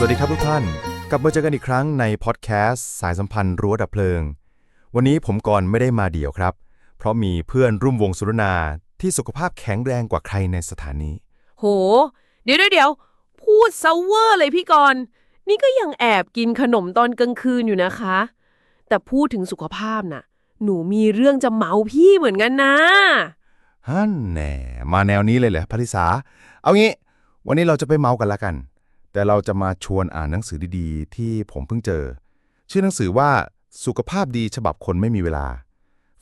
วัสดีครับทุกท่าน กลับมาเจอกันอีกครั้งในพอดแคสต์สายสัมพันธ์รั้วดับเพลิง วันนี้ผมกรณ์ไม่ได้มาเดี่ยวครับ เพราะมีเพื่อนร่วมวงสุรนาที่สุขภาพแข็งแรงกว่าใครในสถานี โหเดี๋ยวเดี๋ยวเดี๋ยวพูดเซาเวอร์เลยพี่กรณ์นี่ก็ยังแอบกินขนมตอนกลางคืนอยู่นะคะ แต่พูดถึงสุขภาพน่ะ หนูมีเรื่องจะเมาพี่เหมือนกันนะฮั่นแหน่มาแนวนี้เลยเหรอพัทิสาเอางี้ วันนี้เราจะไปเมากันละกัน แต่เราจะมาชวนอ่านหนังสือดีๆ ที่ผมเพิ่งเจอ ชื่อหนังสือว่าสุขภาพดีฉบับคนไม่มีเวลา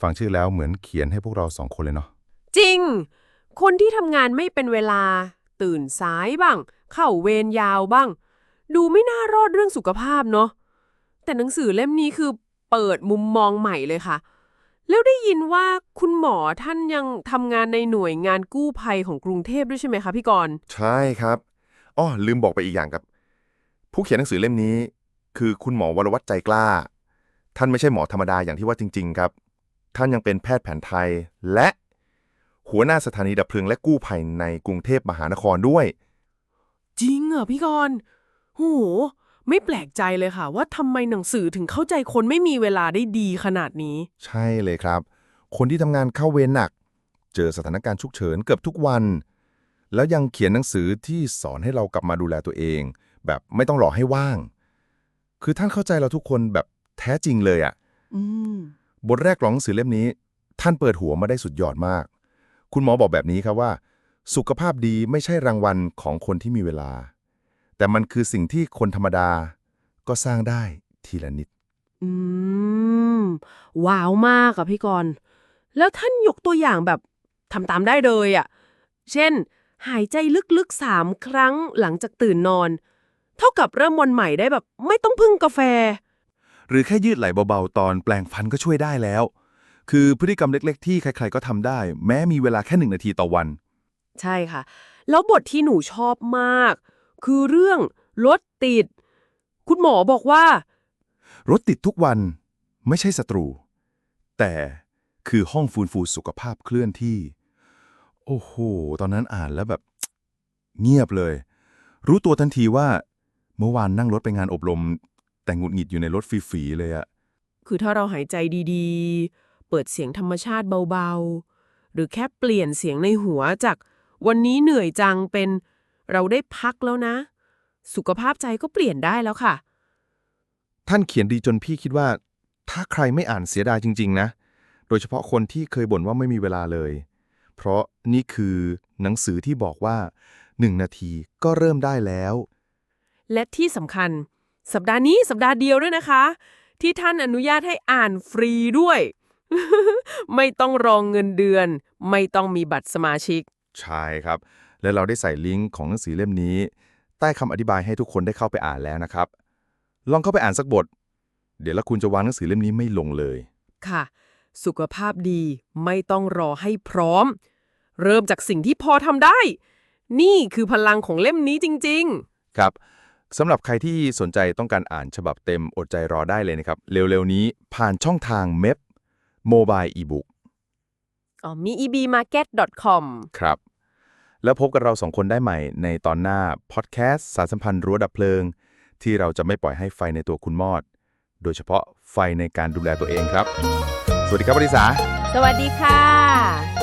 ฟังชื่อแล้วเหมือนเขียนให้พวกเราสองคนเลยเนาะจริง คนที่ทำงานไม่เป็นเวลา ตื่นสายบ้าง เข้าเวรยาวบ้าง ดูไม่น่ารอดเรื่องสุขภาพเนาะแต่หนังสือเล่มนี้คือเปิดมุมมองใหม่เลยค่ะ แล้วได้ยินว่าคุณหมอท่านยังทำงานในหน่วยงานกู้ภัยของกรุงเทพด้วยใช่ไหมคะพี่กรณ์ใช่ครับ อ้อลืมบอกไปอีกอย่างครับ ผู้เขียนหนังสือเล่มนี้ คือคุณหมอวรวัตรใจกล้า ท่านไม่ใช่หมอธรรมดาอย่างที่ว่าจริง ๆ ครับ ท่านยังเป็นแพทย์แผนไทย และหัวหน้าสถานีดับเพลิงและกู้ภัยในกรุงเทพมหานครด้วย จริงเหรอพี่กรณ์โห ไม่แปลกใจเลยค่ะ ว่าทำไมหนังสือถึงเข้าใจคนไม่มีเวลาได้ดีขนาดนี้ ใช่เลยครับ คนที่ทำงานเข้าเวรหนัก เจอสถานการณ์ฉุกเฉินเกือบทุกวัน แล้วยังเขียนหนังสือที่สอนให้เรากลับมาดูแลตัวเอง แบบไม่ต้องรอให้ว่าง คือท่านเข้าใจเราทุกคนแบบแท้จริงเลยอะอืมบทแรกของหนังสือเล่มนี้ ท่านเปิดหัวมาได้สุดยอดมาก คุณหมอบอกแบบนี้ครับว่า สุขภาพดีไม่ใช่รางวัลของคนที่มีเวลา แต่มันคือสิ่งที่คนธรรมดา ก็สร้างได้ทีละนิด อืม ว้าวมากอะพี่กรณ์แล้วท่านยกตัวอย่างแบบทำตามได้เลยอะเช่น หายใจลึกๆสามครั้งหลังจากตื่นนอน เท่ากับเริ่มวันใหม่ได้แบบ ไม่ต้องพึ่งกาแฟ หรือแค่ยืดไหล่เบาๆ ตอนแปลงฟันก็ช่วยได้แล้ว คือพฤติกรรมเล็ก ๆ ที่ใครๆก็ทำได้ แม้มีเวลาแค่หนึ่งนาทีต่อวัน ใช่ค่ะ แล้วบทที่หนูชอบมาก คือเรื่องรถติด คุณหมอบอกว่า รถติดทุกวันไม่ใช่ศัตรู แต่คือห้องฟื้นฟูสุขภาพเคลื่อนที่ โอ้โห ตอนนั้นอ่านแล้วแบบ เงียบเลย รู้ตัวทันทีว่า เมื่อวานนั่งรถไปงานอบรม แต่หงุดหงิดอยู่ในรถฟรีๆเลยอะคือถ้าเราหายใจดีๆ เปิดเสียงธรรมชาติเบาๆ หรือแค่เปลี่ยนเสียงในหัวจากวันนี้เหนื่อยจังเป็นเราได้พักแล้วนะ สุขภาพใจก็เปลี่ยนได้แล้วค่ะ ท่านเขียนดีจนพี่คิดว่า ถ้าใครไม่อ่านเสียดายจริง ๆ นะ โดยเฉพาะคนที่เคยบ่นว่าไม่มีเวลาเลย เพราะนี่คือหนังสือที่บอกว่าหนึ่งนาทีก็เริ่มได้แล้ว และที่สำคัญ สัปดาห์นี้สัปดาห์เดียวด้วยนะคะ ที่ท่านอนุญาตให้อ่านฟรีด้วย ไม่ต้องรองเงินเดือน ไม่ต้องมีบัตรสมาชิก ใช่ครับ และเราได้ใส่ลิงก์ของหนังสือเล่มนี้ ใต้คำอธิบายให้ทุกคนได้เข้าไปอ่านแล้วนะครับ ลองเข้าไปอ่านสักบท เดี๋ยวแล้วคุณจะวางหนังสือเล่มนี้ไม่ลงเลย ค่ะ สุขภาพดีไม่ต้องรอให้พร้อม เริ่มจากสิ่งที่พอทำได้ นี่คือพลังของเล่มนี้จริงครับสำหรับใครที่สนใจต้องการอ่านฉบับเต็มอดใจรอได้เลยนะครับ เร็วๆนี้ผ่านช่องทางเม p โมบายอีบุ๊กๆอ๋อมี ebmarket.com ครับ แล้วพบกับเราสองคนได้ใหม่ในตอนหน้า พอดแคสต์สารสัมพันธ์รั้วดับเพลิง ที่เราจะไม่ปล่อยให้ไฟในตัวคุณมอด โดยเฉพาะไฟในการดูแลตัวเองครับ สวัสดีครับบริษา สวัสดีค่ะ